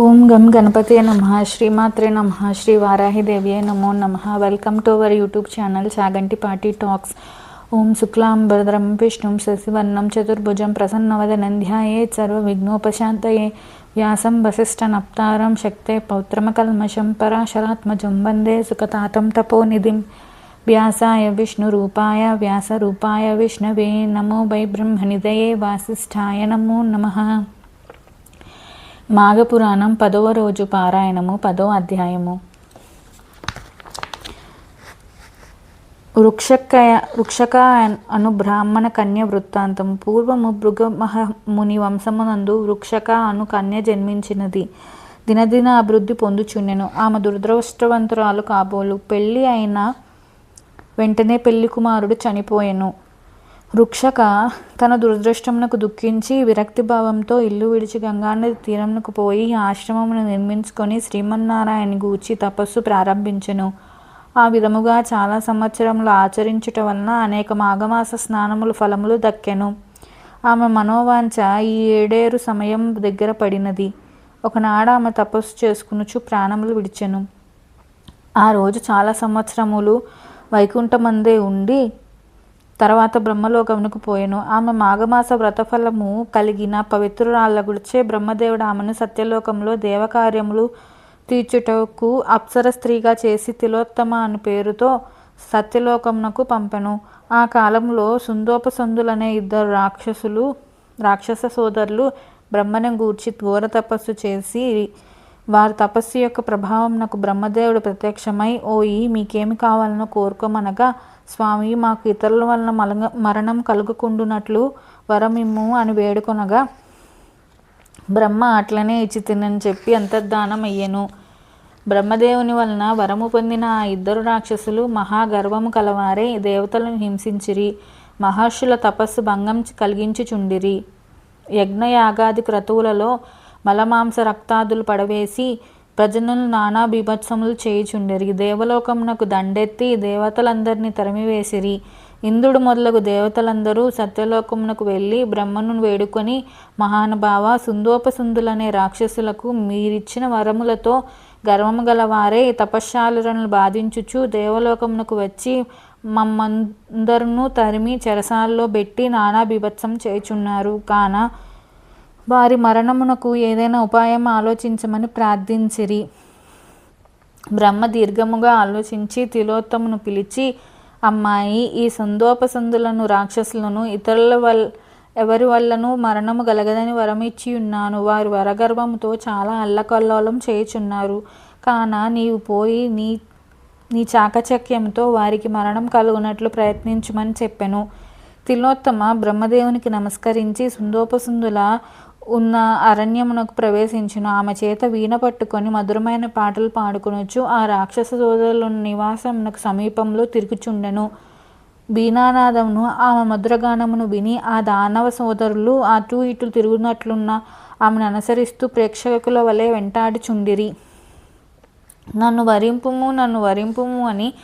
ఓం గం గణపతే నమ. శ్రీమాత్రే నమ. శ్రీ వారాహిదేవ్యే నమో నమ. Welcome to our YouTube channel Chaganti party talks ఓం శుక్లాం భద్రం విష్ణుం శశివర్ణం చతుర్భుజం ప్రసన్నవదనంధ్యాయే సర్వ విఘ్నోపశాంతయే వ్యాసం వసిష్ఠ నప్తారం శక్తే పౌత్రమకల్మషం పరాశరాత్మజం వందే సుఖతాతం తపోనిధిం. వ్యాసాయ విష్ణురూపాయ వ్యాసరూపాయ విష్ణవే నమో. వై బ్రహ్మనిదయే వాసిష్ఠాయ నమో నమః. మాఘపురాణం పదవ రోజు పారాయణము పదో అధ్యాయము. వృక్షకయ వృక్షక అను బ్రాహ్మణ కన్య వృత్తాంతం. పూర్వము భృగ ముని వంశమునందు వృక్షక అను కన్య జన్మించినది. దినదిన అభివృద్ధి పొందుచుండెను. ఆమె దురదృష్టవంతురాలు కాబోలు. పెళ్ళి అయిన వెంటనే పెళ్ళి కుమారుడు చనిపోయెను. వృక్షక తన దురదృష్టమునకు దుఃఖించి విరక్తి భావంతో ఇల్లు విడిచి గంగానది తీరమునకు పోయి ఆశ్రమమును నిర్మించుకొని శ్రీమన్నారాయణ గూర్చి తపస్సు ప్రారంభించెను. ఆ విధముగా చాలా సంవత్సరములు ఆచరించుట వలన అనేక మాఘమాస స్నానములు ఫలములు దక్కెను. ఆమె మనోవాంఛ ఈ ఏడేరు సమయం దగ్గర పడినది. ఒకనాడు ఆమె తపస్సు చేసుకునుచు ప్రాణములు విడిచెను. ఆ రోజు చాలా సంవత్సరములు వైకుంఠమందే ఉండి తర్వాత బ్రహ్మలోకమునకు పోయెను. ఆమె మాఘమాస వ్రతఫలము కలిగిన పవిత్రురాళ్ళ గుడిచే బ్రహ్మదేవుడు ఆమెను సత్యలోకంలో దేవకార్యములు తీర్చుటకు అప్సర స్త్రీగా చేసి తిలోత్తమ అని పేరుతో సత్యలోకమునకు పంపెను. ఆ కాలంలో సుందోపసందులనే ఇద్దరు రాక్షసులు రాక్షస సోదరులు బ్రహ్మను గూర్చి ఘోర తపస్సు చేసి వారి తపస్సు యొక్క ప్రభావం నాకు బ్రహ్మదేవుడు ప్రత్యక్షమై ఓయి మీకేమి కావాలనో కోరుకోమనగా స్వామి మాకు ఇతరుల వలన మలంగ మరణం కలుగుకుండునట్లు వరమిమ్ము అని వేడుకొనగా బ్రహ్మ అట్లనే ఇచ్చి తినని చెప్పి అంతర్ధానం అయ్యెను. బ్రహ్మదేవుని వలన వరము పొందిన ఆ ఇద్దరు రాక్షసులు మహాగర్వము కలవారే దేవతలను హింసించిరి మహర్షుల తపస్సు భంగం కలిగించుచుండిరి. యజ్ఞయాగాది క్రతువులలో మలమాంస రక్తాదులు పడవేసి ప్రజలను నానా బీభత్సములు చేయుచుండెరి. దేవలోకమునకు దండెత్తి దేవతలందరినీ తరిమివేసిరి. ఇంద్రుడు మొదలగు దేవతలందరూ సత్యలోకమునకు వెళ్ళి బ్రహ్మను వేడుకొని మహానుభావ సుందోపసుందులనే రాక్షసులకు మీరిచ్చిన వరములతో గర్వము గలవారే తపశ్శాలులను బాధించుచు దేవలోకమునకు వచ్చి మమ్మందరును తరిమి చెరసాల్లో పెట్టి నానా బీభత్సం చేయుచున్నారు. కాన వారి మరణమునకు ఏదైనా ఉపాయం ఆలోచించమని ప్రార్థించిరి. బ్రహ్మ దీర్ఘముగా ఆలోచించి తిలోత్తమును పిలిచి అమ్మాయి ఈ సందోపసందులను రాక్షసులను ఇతరుల వల్ ఎవరి వల్లను మరణము గలగదని వరమిచ్చి ఉన్నాను. వారు వరగర్భముతో చాలా అల్లకల్లోలం చేయుచున్నారు. కాన నీవు పోయి నీ నీ చాకచక్యంతో వారికి మరణం కలుగునట్లు ప్రయత్నించమని చెప్పెను. తిలోత్తమ బ్రహ్మదేవునికి నమస్కరించి సుందోపసుందుల ఉన్న అరణ్యమునకు ప్రవేశించును. ఆమె చేత వీణ పట్టుకొని మధురమైన పాటలు పాడుకొనొచ్చు. ఆ రాక్షస సోదరుల నివాసమునకు సమీపంలో తిరుగుచుండెను. బీనానాదమును ఆమె మధురగానమును విని ఆ దానవ సోదరులు అటు ఇటు తిరుగునట్లున్న ఆమెను అనుసరిస్తూ ప్రేక్షకుల వలె వెంటాడుచుండిరి. నన్ను వరింపుము నన్ను వరింపుము అని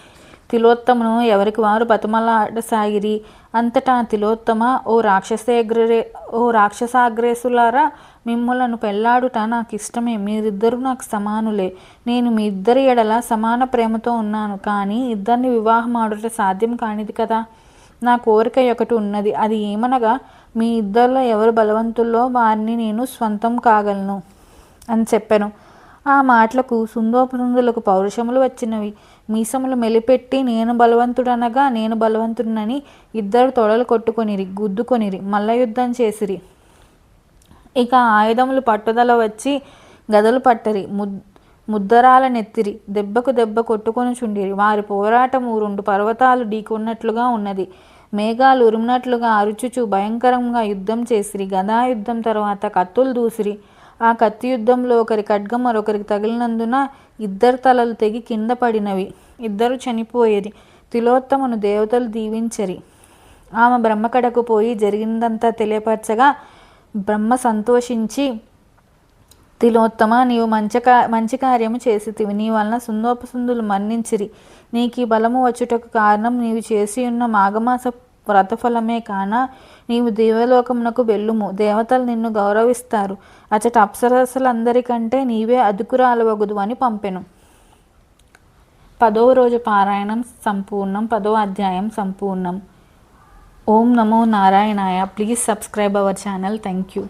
తిలోత్తమును ఎవరికి వారు బతిమలాడసాగిరి? అంతటా తిలోత్తమ ఓ రాక్షసేగ్రే ఓ రాక్షసాగ్రేసులారా మిమ్మలను పెళ్ళాడుట నాకు ఇష్టమే మీరిద్దరూ నాకు సమానులే. నేను మీ ఇద్దరి ఎడల సమాన ప్రేమతో ఉన్నాను కానీ ఇద్దరిని వివాహం ఆడుట సాధ్యం కానిది కదా? నా కోరిక ఒకటి ఉన్నది. అది ఏమనగా మీ ఇద్దరిలో ఎవరు బలవంతుల్లో వారిని నేను స్వంతం కాగలను? అని చెప్పాను. ఆ మాటలకు సుందోపసుందులకు పౌరుషములు వచ్చినవి. మీసములు మెలిపెట్టి నేను బలవంతుడనగా నేను బలవంతుడనని ఇద్దరు తొడలు కొట్టుకొనిరి గుద్దుకొనిరి మల్ల యుద్ధం చేసిరి. ఇక ఆయుధములు పట్టుదల వచ్చి గదలు పట్టరి ముద్ ముద్దరాల నెత్తిరి దెబ్బకు దెబ్బ కొట్టుకొని చుండిరి. వారి పోరాటము రెండు పర్వతాలు ఢీకొన్నట్లుగా ఉన్నది. మేఘాలు ఉరిమినట్లుగా అరుచుచు భయంకరంగా యుద్ధం చేసిరి. గదా యుద్ధం తర్వాత కత్తులు దూసిరి. ఆ కత్తి యుద్ధంలో ఒకరి ఖడ్గం మరొకరికి తగిలినందున ఇద్దరు తలలు తెగి కింద పడినవి. ఇద్దరు చనిపోయేది. తిలోత్తమను దేవతలు దీవించరి. ఆమె బ్రహ్మకడకు పోయి జరిగిందంతా తెలియపరచగా బ్రహ్మ సంతోషించి తిలోత్తమ నీవు మంచి కా మంచి కార్యము చేసితివి. నీ వలన సుందోపసుందులు మన్నించిరి. నీకు ఈ బలము వచ్చుటకు కారణం నీవు చేసి ఉన్న మాఘమాస వ్రతఫలమే కాన? నీవు దేవలోకమునకు వెళ్ళుము. దేవతలు నిన్ను గౌరవిస్తారు. అచట అప్సరసలందరికంటే నీవే అదుకురాలవగదు అని పంపెను. పదవ రోజు పారాయణం సంపూర్ణం. పదో అధ్యాయం సంపూర్ణం. ఓం నమో నారాయణాయ. Please subscribe our channel. Thank you